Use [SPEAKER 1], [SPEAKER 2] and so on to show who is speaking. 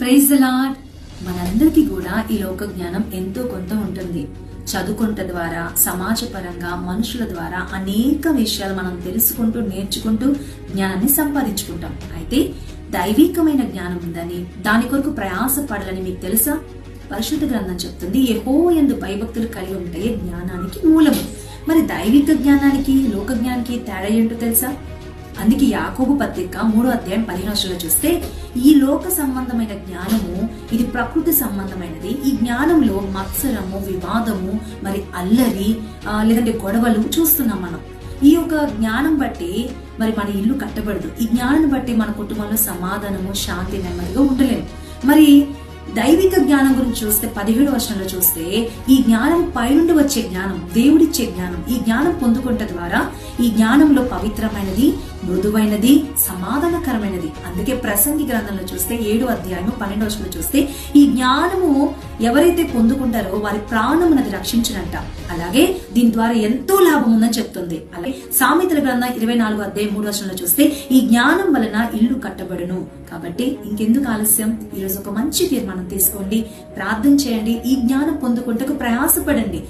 [SPEAKER 1] Praise lord మనందరికీ కూడా ఈ లోక జ్ఞానం ఎంతో కొంత ఉంటుంది. చదువుకుంట ద్వారా సమాజపరంగా మనుషుల ద్వారా అనేక విషయాలు మనం తెలుసుకుంటూ నేర్చుకుంటూ జ్ఞానాన్ని సంపాదించుకుంటాం. అయితే దైవికమైన జ్ఞానం ఉందని దాని కొరకు ప్రయాసపడాలని మీకు తెలుసా? పరిశుద్ధ గ్రంథం చెప్తుంది ఏహో ఎందు భయభక్తులు కలిగి ఉంటాయి జ్ఞానానికి మూలము. మరి దైవిక జ్ఞానానికి లోక జ్ఞానానికి తేడా ఏంటో తెలుసా? అందుకే యాకోబు పత్రిక మూడో అధ్యాయం పదిహేను చూస్తే ఈ లోక సంబంధమైన జ్ఞానము ఇది ప్రకృతి సంబంధమైనది. ఈ జ్ఞానంలో మత్సరము వివాదము మరి అల్లరి లేదంటే గొడవలు చూస్తున్నాం మనం. ఈ యొక్క జ్ఞానం బట్టి మరి మన ఇల్లు కట్టబడదు. ఈ జ్ఞానం బట్టి మన కుటుంబంలో సమాధానము శాంతి నెమ్మదిగా ఉండలేము. మరి దైవిక జ్ఞానం గురించి చూస్తే పదిహేడు వర్షంలో చూస్తే ఈ జ్ఞానం పైనుండి వచ్చే జ్ఞానం దేవుడిచ్చే జ్ఞానం ఈ జ్ఞానం పొందుకుంట ద్వారా ఈ జ్ఞానంలో పవిత్రమైనది మృదువైనది సమాధానకరమైనది. అందుకే ప్రసంగి గ్రంథంలో చూస్తే ఏడు అధ్యాయము పన్నెండు వర్షంలో చూస్తే ఈ జ్ఞానము ఎవరైతే పొందుకుంటారో వారి ప్రాణమునది రక్షించినట్ట అలాగే దీని ద్వారా ఎంతో లాభం ఉందని చెప్తుంది. అలాగే సామెతల గ్రంథం ఇరవై నాలుగు అధ్యాయం మూడు వర్షంలో చూస్తే ఈ జ్ఞానం వలన ఇల్లు కట్టబడును. కాబట్టి ఇంకెందుకు ఆలస్యం? ఈ రోజు ఒక మంచి తీర్మానం తీసుకోండి. ప్రార్థన చేయండి. ఈ జ్ఞానం పొందుకుంటకు ప్రయాసపడండి.